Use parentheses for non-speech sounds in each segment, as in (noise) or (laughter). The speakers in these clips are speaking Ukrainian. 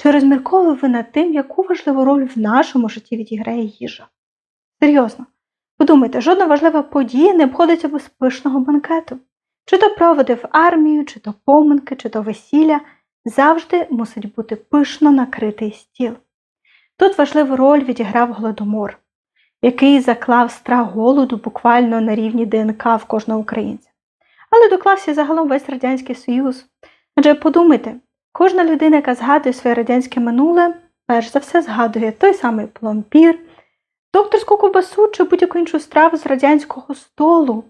Чи розмірковує ви над тим, яку важливу роль в нашому житті відіграє їжа? Серйозно, подумайте, жодна важлива подія не обходиться без пишного банкету. Чи то проводи в армію, чи то поминки, чи то весілля, завжди мусить бути пишно накритий стіл. Тут важливу роль відіграв голодомор, який заклав страх голоду буквально на рівні ДНК в кожного українця. Але доклався загалом весь Радянський Союз. Адже подумайте, кожна людина, яка згадує своє радянське минуле, перш за все згадує той самий пломбір, докторську ковбасу чи будь-яку іншу страву з радянського столу.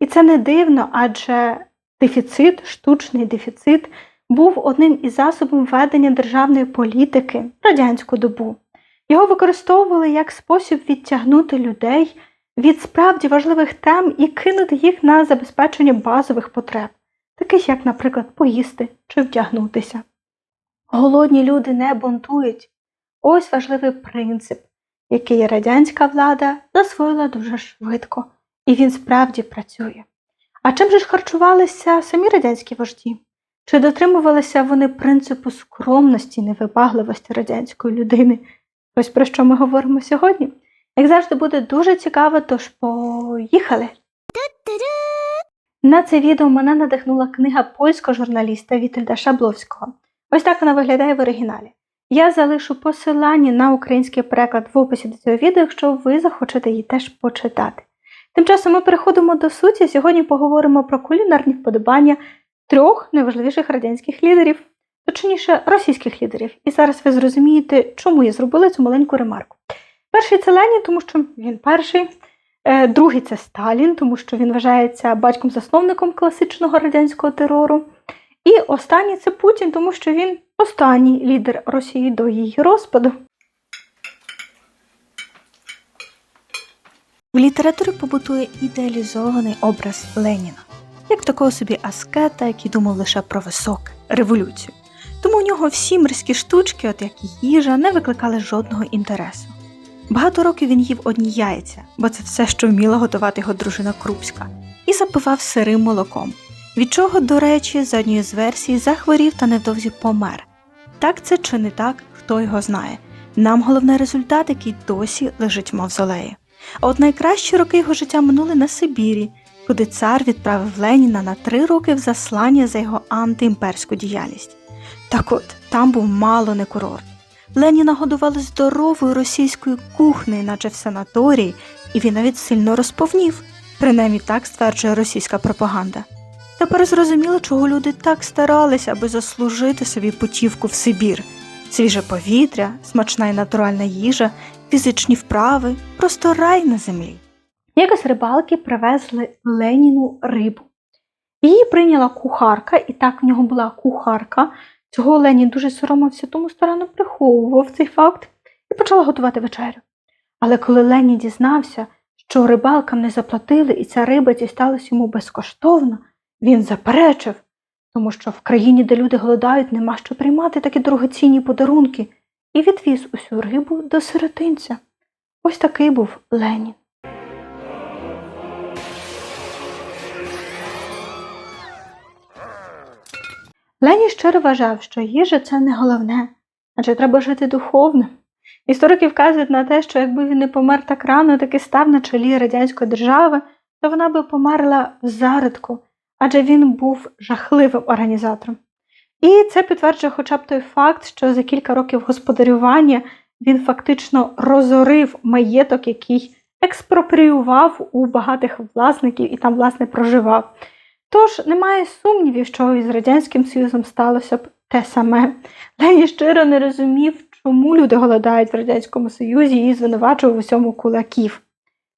І це не дивно, адже дефіцит, штучний дефіцит, був одним із засобів ведення державної політики радянську добу. Його використовували як спосіб відтягнути людей від справді важливих тем і кинути їх на забезпечення базових потреб, таких як, наприклад, поїсти чи вдягнутися. Голодні люди не бунтують. Ось важливий принцип, який радянська влада засвоїла дуже швидко, і він справді працює. А чим же ж харчувалися самі радянські вожді? Чи дотримувалися вони принципу скромності, невибагливості радянської людини? Ось про що ми говоримо сьогодні. Як завжди буде дуже цікаво, тож поїхали! На це відео мене надихнула книга польського журналіста Вітальда Шабловського. Ось так вона виглядає в оригіналі. Я залишу посилання на український переклад в описі до цього відео, якщо ви захочете її теж почитати. Тим часом ми переходимо до суті. Сьогодні поговоримо про кулінарні вподобання трьох найважливіших радянських лідерів, точніше російських лідерів. І зараз ви зрозумієте, чому я зробила цю маленьку ремарку. Перший це Ленін, тому що він перший. Е, Другий це Сталін, тому що він вважається батьком-засновником класичного радянського терору. І останній це Путін, тому що він останній лідер Росії до її розпаду. В літературі побутує ідеалізований образ Леніна, як такого собі аскета, який думав лише про високе революцію. Тому у нього всі морські штучки, от як і їжа, не викликали жодного інтересу. Багато років він їв одні яйця, бо це все, що вміла готувати його дружина Крупська, і запивав сирим молоком, від чого, до речі, за однією з версій захворів та невдовзі помер. Так це чи не так, хто його знає. Нам головний результат, який досі лежить в мавзолеї. А от найкращі роки його життя минули на Сибірі, куди цар відправив Леніна на три роки в заслання за його антиімперську діяльність. Так от, там був мало не курорт. Леніна годували здоровою російською кухнею, наче в санаторії, і він навіть сильно розповнів. Принаймні так стверджує російська пропаганда. Тепер зрозуміло, чого люди так старалися, аби заслужити собі путівку в Сибір. Свіже повітря, смачна і натуральна їжа, фізичні вправи, просто рай на землі. Якось рибалки привезли Леніну рибу. Її прийняла кухарка, і так в нього була кухарка. Цього Ленін дуже соромився, тому старанно приховував цей факт і почала готувати вечерю. Але коли Ленін дізнався, що рибалкам не заплатили і ця риба дісталась йому безкоштовно, він заперечив, тому що в країні, де люди голодають, нема що приймати такі дорогоцінні подарунки, і відвіз усю рибу до сиротинця. Ось такий був Ленін. Ленін щиро вважав, що їжа це не головне, адже треба жити духовно. Історики вказують на те, що якби він не помер так рано, таки став на чолі радянської держави, то вона би померла в зародку, адже він був жахливим організатором. І це підтверджує хоча б той факт, що за кілька років господарювання він фактично розорив маєток, який експропріював у багатих власників і там, власне, проживав. Тож немає сумнівів, що із Радянським Союзом сталося б те саме. Ленін щиро не розумів, чому люди голодають в Радянському Союзі і звинувачував у всьому кулаків.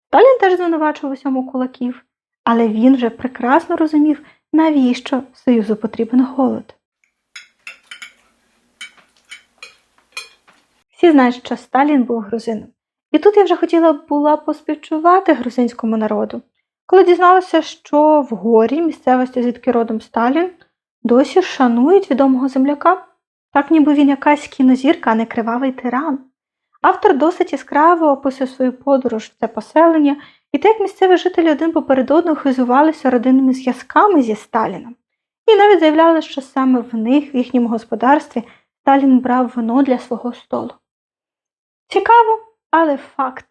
Сталін теж звинувачував у всьому кулаків, але він вже прекрасно розумів, навіщо Союзу потрібен голод. Всі знають, що Сталін був грузином. І тут я вже хотіла була поспівчувати грузинському народу. Коли дізналася, що в горі місцевості, звідки родом Сталін, досі шанують відомого земляка, так ніби він якась кінозірка, а не кривавий тиран. Автор досить яскраво описує свою подорож в це поселення і те, як місцеві жителі один поперед одного хизувалися родинними зв'язками зі Сталіном. І навіть заявляли, що саме в них, в їхньому господарстві, Сталін брав вино для свого столу. Цікаво, але факт.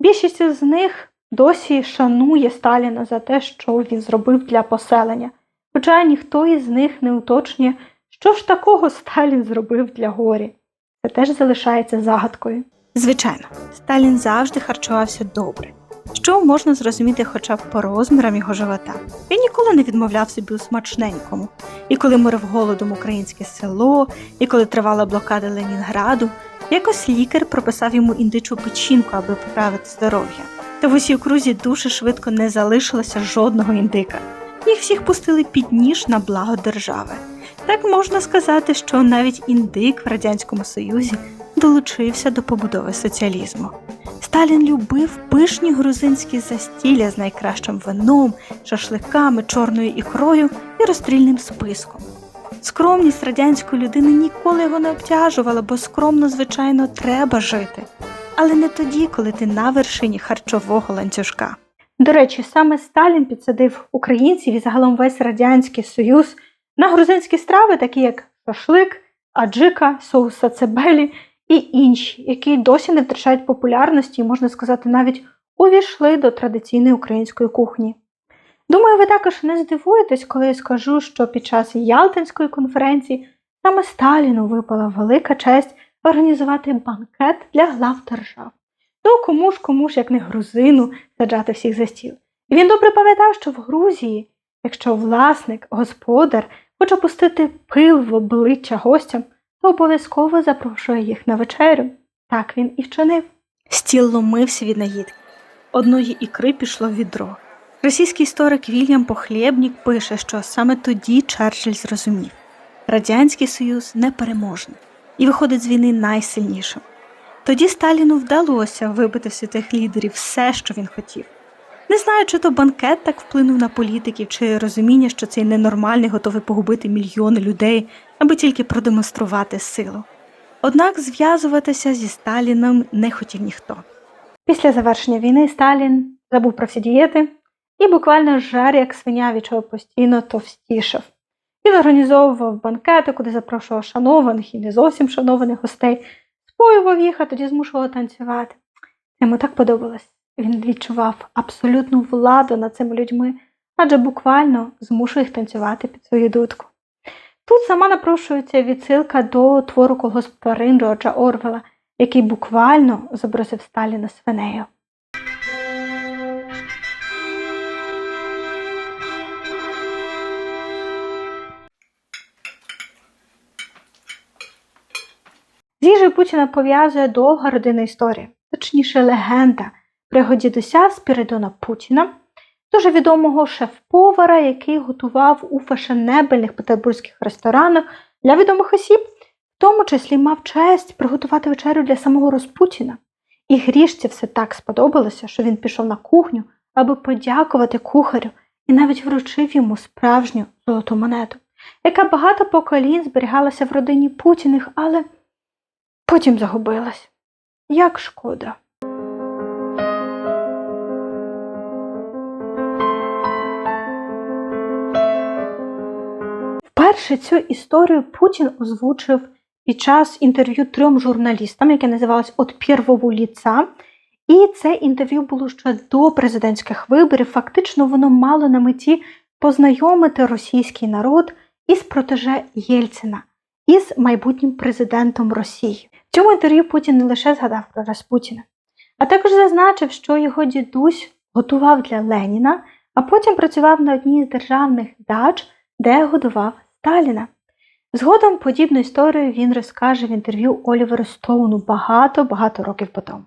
Більшість з них досі шанує Сталіна за те, що він зробив для поселення, хоча ніхто із них не уточнює, що ж такого Сталін зробив для горі. Це теж залишається загадкою. Звичайно, Сталін завжди харчувався добре, що можна зрозуміти хоча б по розмірам його живота. Він ніколи не відмовляв собі у смачненькому. І коли морив голодом українське село, і коли тривала блокада Ленінграду, якось лікар прописав йому індичу печінку, аби поправити здоров'я. Та в усій окрузі дуже швидко не залишилося жодного індика. Їх всіх пустили під ніж на благо держави. Так можна сказати, що навіть індик в Радянському Союзі долучився до побудови соціалізму. Сталін любив пишні грузинські застілля з найкращим вином, шашликами, чорною ікрою і розстрільним списком. Скромність радянської людини ніколи його не обтяжувала, бо скромно, звичайно, треба жити. Але не тоді, коли ти на вершині харчового ланцюжка. До речі, саме Сталін підсадив українців і загалом весь Радянський Союз на грузинські страви, такі як шашлик, аджика, соус сацебелі і інші, які досі не втрачають популярності і, можна сказати, навіть увійшли до традиційної української кухні. Думаю, ви також не здивуєтесь, коли я скажу, що під час Ялтинської конференції саме Сталіну випала велика честь організувати банкет для глав держав. Ну, кому ж кому ж, як не грузину, саджати всіх за стіл. І він добре пам'ятав, що в Грузії, якщо власник, господар хоче пустити пил в обличчя гостям, то обов'язково запрошує їх на вечерю. Так він і вчинив. Стіл ломився від наїдки. Одної ікри пішло в відро. Російський історик Вільям Похлєбнік пише, що саме тоді Черчилль зрозумів Радянський Союз непереможний і виходить з війни найсильнішим. Тоді Сталіну вдалося вибити з тих лідерів все, що він хотів. Не знаю, чи то банкет так вплинув на політиків, чи розуміння, що цей ненормальний готовий погубити мільйони людей, аби тільки продемонструвати силу. Однак зв'язуватися зі Сталіном не хотів ніхто. Після завершення війни Сталін забув про всі дієти і буквально жар, як свиня, від чого постійно товстішав. Він організовував банкети, куди запрошував шанованих і не зовсім шанованих гостей, споював їх, а тоді змушував танцювати. Йому так подобалось. Він відчував абсолютну владу над цими людьми, адже буквально змушує їх танцювати під свою дудку. Тут сама напрошується відсилка до твору колгосп тварин Джорджа Орвела, який буквально зобразив Сталіна свинею. З їжею Путіна пов'язує довга родинна історія, точніше легенда про його дідуся Спіридона Путіна, дуже відомого шеф-повара, який готував у фешенебельних петербурзьких ресторанах для відомих осіб, в тому числі мав честь приготувати вечерю для самого Розпутіна. І грішці все так сподобалося, що він пішов на кухню, аби подякувати кухарю і навіть вручив йому справжню золоту монету, яка багато поколінь зберігалася в родині Путіних, але потім загубилась. Як шкода. Вперше цю історію Путін озвучив під час інтерв'ю трьом журналістам, яке називалось «От первого ліца». І це інтерв'ю було ще до президентських виборів. Фактично, воно мало на меті познайомити російський народ із протеже Єльцина, із майбутнім президентом Росії. В цьому інтерв'ю Путін не лише згадав про Распутіна, а також зазначив, що його дідусь готував для Леніна, а потім працював на одній з державних дач, де годував Сталіна. Згодом подібну історію він розкаже в інтерв'ю Оліверу Стоуну багато-багато років по тому.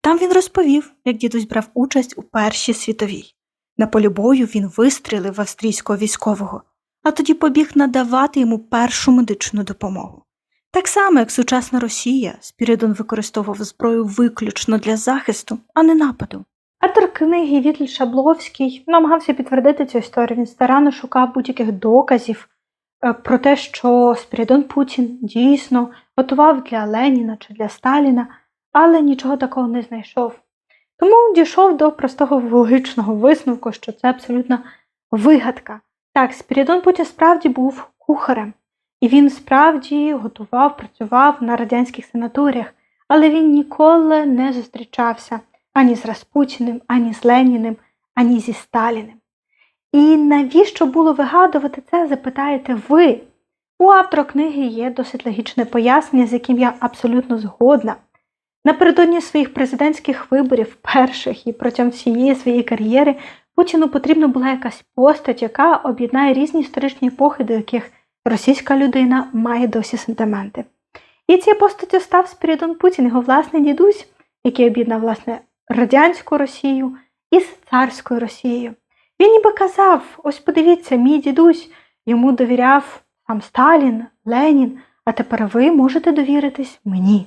Там він розповів, як дідусь брав участь у Першій світовій. На полі бою він вистрілив австрійського військового, а тоді побіг надавати йому першу медичну допомогу. Так само, як сучасна Росія, Спіридон використовував зброю виключно для захисту, а не нападу. Автор книги Вітль Шабловський намагався підтвердити цю історію. Він старанно шукав будь-яких доказів про те, що Спіридон Путін дійсно готував для Леніна чи для Сталіна, але нічого такого не знайшов. Тому дійшов до простого логічного висновку, що це абсолютно вигадка. Так, Спірідон Путін справді був кухарем. І він справді готував, працював на радянських санаторіях, але він ніколи не зустрічався ані з Распутіним, ані з Леніним, ані зі Сталіним. І навіщо було вигадувати це, запитаєте ви? У автора книги є досить логічне пояснення, з яким я абсолютно згодна. Напередодні своїх президентських виборів, перших і протягом всієї своєї кар'єри, Путіну потрібна була якась постать, яка об'єднає різні історичні епохи, до яких російська людина має досі сентименти. І цією постаттю став Спірідон Путін, його власний дідусь, який об'єднав власне радянську Росію із царською Росією. Він ніби казав: ось подивіться, мій дідусь йому довіряв сам Сталін, Ленін, а тепер ви можете довіритись мені.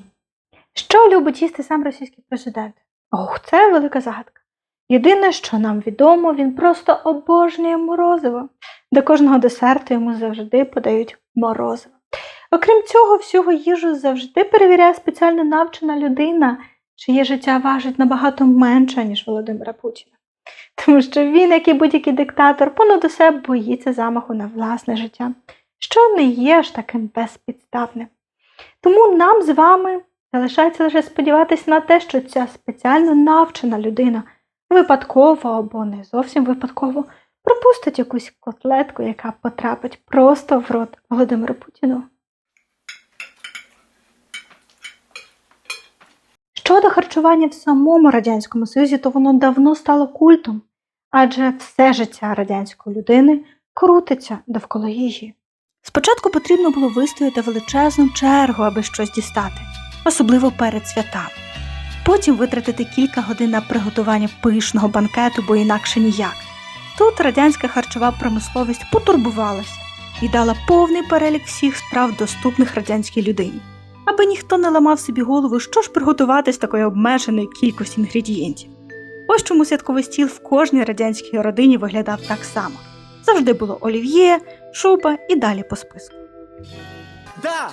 Що любить їсти сам російський президент? Ох, це велика загадка. Єдине, що нам відомо, він просто обожнює морозиво. До кожного десерту йому завжди подають морозиво. Окрім цього, всього їжу завжди перевіряє спеціально навчена людина, чиє життя важить набагато менше, ніж Володимира Путіна. (laughs) Тому що він, як і будь-який диктатор, понад усе боїться замаху на власне життя, що не є ж таким безпідставним. Тому нам з вами залишається лише сподіватися на те, що ця спеціально навчена людина випадково або не зовсім випадково пропустить якусь котлетку, яка потрапить просто в рот Володимиру Путіну. Щодо харчування в самому Радянському Союзі, то воно давно стало культом, адже все життя радянської людини крутиться довкола їжі. Спочатку потрібно було вистояти величезну чергу, аби щось дістати, особливо перед святами. Потім витратити кілька годин на приготування пишного банкету, бо інакше ніяк. Тут радянська харчова промисловість потурбувалася і дала повний перелік всіх страв, доступних радянській людині, аби ніхто не ламав собі голову, що ж приготувати з такої обмеженої кількості інгредієнтів. Ось чому святковий стіл в кожній радянській родині виглядав так само. Завжди було олів'є, шуба і далі по списку. Да,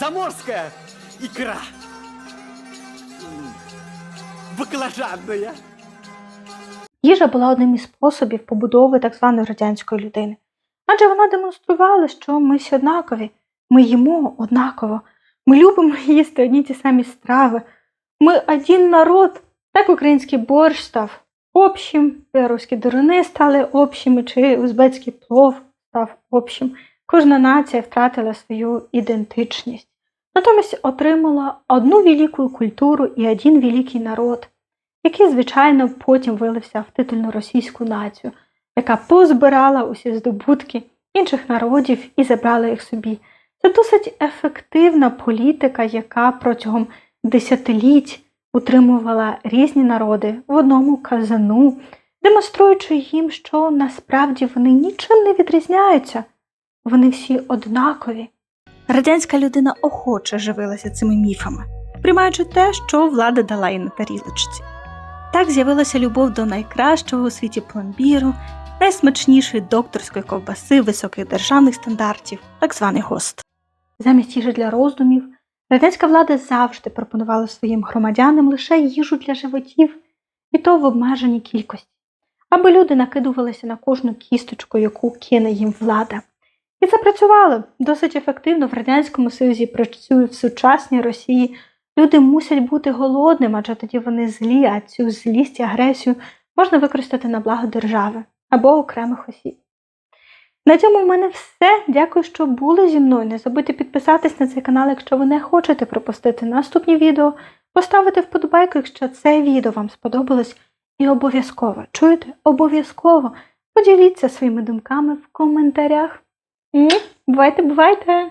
заморская икра. М, Баклажанная. Їжа була одним із способів побудови так званої радянської людини, адже вона демонструвала, що ми всі однакові, ми їмо однаково, ми любимо їсти (laughs) одні ті самі страви. Ми один народ. Так український борщ став общим, білоруські дуруни стали общими, чи узбецький плов став общим. Кожна нація втратила свою ідентичність. Натомість отримала одну велику культуру і один великий народ, який, звичайно, потім вилився в титульну російську націю, яка позбирала усі здобутки інших народів і забрала їх собі. Це досить ефективна політика, яка протягом десятиліть утримувала різні народи в одному казану, демонструючи їм, що насправді вони нічим не відрізняються, вони всі однакові. Радянська людина охоче живилася цими міфами, приймаючи те, що влада дала їй на тарілочці. Так з'явилася любов до найкращого у світі пломбіру, найсмачнішої докторської ковбаси високих державних стандартів, так званий гост. Замість їжі для роздумів, радянська влада завжди пропонувала своїм громадянам лише їжу для животів, і то в обмеженій кількості, аби люди накидувалися на кожну кісточку, яку кине їм влада. І це працювало досить ефективно в Радянському Союзі працює в сучасній Росії. Люди мусять бути голодними, адже тоді вони злі, а цю злість і агресію можна використати на благо держави або окремих осіб. На цьому в мене все. Дякую, що були зі мною. Не забудьте підписатись на цей канал, якщо ви не хочете пропустити наступні відео, поставити вподобайку, якщо це відео вам сподобалось. І обов'язково, чуєте, обов'язково поділіться своїми думками в коментарях. Бувайте, бувайте!